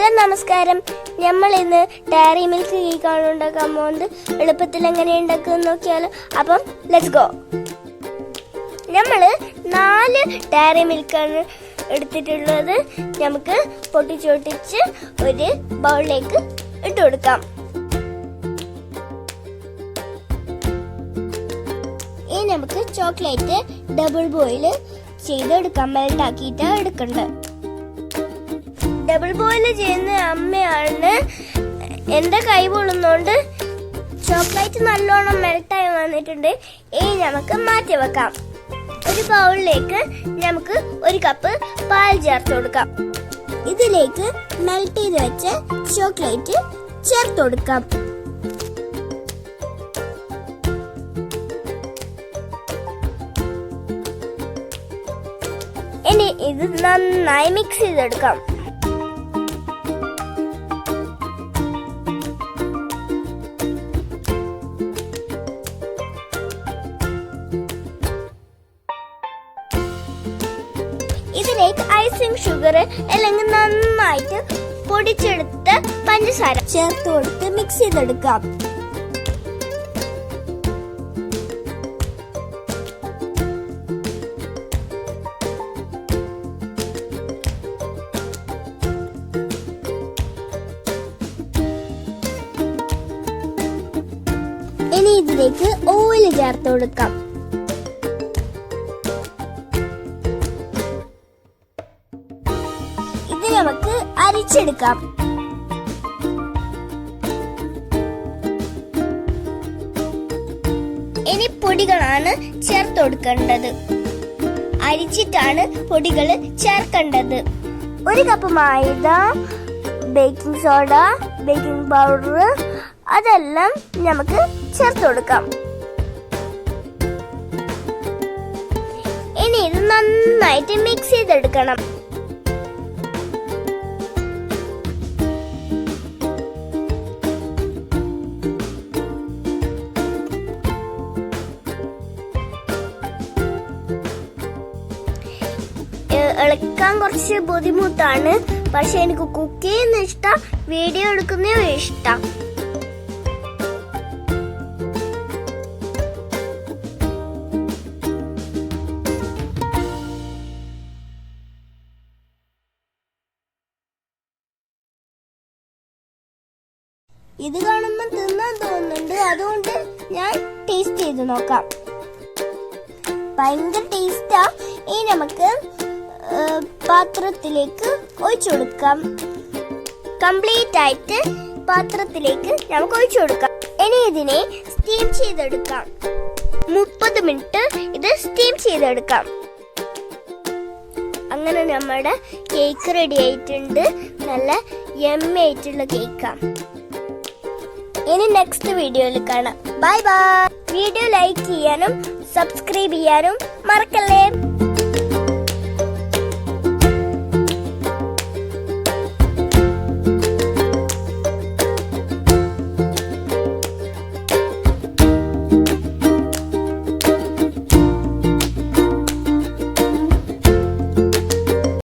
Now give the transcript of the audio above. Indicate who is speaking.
Speaker 1: Hello നമസ്കാരം. നമ്മൾ ഇന്ന് ഡയറി മിൽക്ക് കേക്കാണ് ഉണ്ടാക്കാൻ പോകുന്നത് എളുപ്പത്തിൽ എങ്ങനെ ഉണ്ടാക്കുമെന്ന് നോക്കിയാലോ. അപ്പം ലെറ്റ്സ് ഗോ നമ്മൾ നാല് ഡയറി മിൽക്കാണ് എടുത്തിട്ടുള്ളത്. നമുക്ക് പൊട്ടിച്ചൊട്ടിച്ച് ഒരു ബൗളിലേക്ക് ഇട്ട് കൊടുക്കാം. ഇനി നമുക്ക് ചോക്ലേറ്റ് ഡബിൾ ബോയിൽ ചെയ്തെടുക്കാം. മെൽട്ടാക്കിയിട്ട് എടുക്കേണ്ടത് ഡബിൾ ബോയിൽ ചെയ്യുന്ന അമ്മയാണ്. എന്റെ കൈ പൊള്ളുന്നോണ്ട് ചോക്ലേറ്റ് നല്ലോണം മെൽട്ടായി വന്നിട്ടുണ്ട്. ഇനി നമുക്ക് മാറ്റി വെക്കാം. ഒരു ബൗളിലേക്ക് നമുക്ക് ഒരു കപ്പ് പാൽ ചേർത്ത് കൊടുക്കാം. ഇതിലേക്ക് മെൽട്ട് ചെയ്ത് വെച്ച ചോക്ലേറ്റ് ചേർത്ത് കൊടുക്കാം. ഇനി ഇത് നന്നായി മിക്സ് ചെയ്തെടുക്കാം. ഇതിലേക്ക് ഐസിങ് ഷുഗർ അല്ലെങ്കിൽ നന്നായിട്ട് പൊടിച്ചെടുത്ത് പഞ്ചസാര ചേർത്ത് കൊടുത്ത് മിക്സ് ചെയ്തെടുക്കാം. ഇനി ഇതിലേക്ക് ഓയിൽ ചേർത്ത് കൊടുക്കാം. നമുക്ക് അരിച്ചെടുക്കാം. ഇനി പൊടികളാണ് ചേർത്ത് കൊടുക്കേണ്ടത്. അരിച്ചിട്ടാണ് പൊടികൾ ചേർക്കേണ്ടത്. ഒരു cup maida baking soda baking powder അതെല്ലാം നമുക്ക് ചേർത്ത് കൊടുക്കാം. ഇനി ഇത് നന്നായിട്ട് മിക്സ് ചെയ്തെടുക്കണം. ഏഹ് ഇളക്കാൻ കുറച്ച് ബുദ്ധിമുട്ടാണ്. പക്ഷെ എനിക്ക് കുക്ക് ചെയ്യുന്ന ഇഷ്ടം വീഡിയോ എടുക്കുന്നതും ഇഷ്ടം. ഇത് കാണുമ്പോൾ തിന്നാൻ തോന്നുന്നുണ്ട്. അതുകൊണ്ട് ഞാൻ ടേസ്റ്റ് ചെയ്ത് നോക്കാം. ഭയങ്കര ടേസ്റ്റാ ഇനി നമുക്ക് പാത്രത്തിലേക്ക് ഒഴിച്ചു കൊടുക്കാം. കംപ്ലീറ്റ് ആയിട്ട് പാത്രത്തിലേക്ക് നമുക്ക് ഒഴിച്ചു കൊടുക്കാം. ഇനി ഇതിനെ സ്റ്റീം ചെയ്തെടുക്കാം. മുപ്പത് മിനിറ്റ് ഇത് സ്റ്റീം ചെയ്തെടുക്കാം. അങ്ങനെ നമ്മുടെ കേക്ക് റെഡി ആയിട്ടുണ്ട്. നല്ല എം ആയിട്ടുള്ള കേക്കാണ് ഇനി നെക്സ്റ്റ് വീഡിയോയിൽ കാണാം. ബൈ ബൈ വീഡിയോ ലൈക്ക് ചെയ്യാനും സബ്സ്ക്രൈബ് ചെയ്യാനും മറക്കല്ലേ?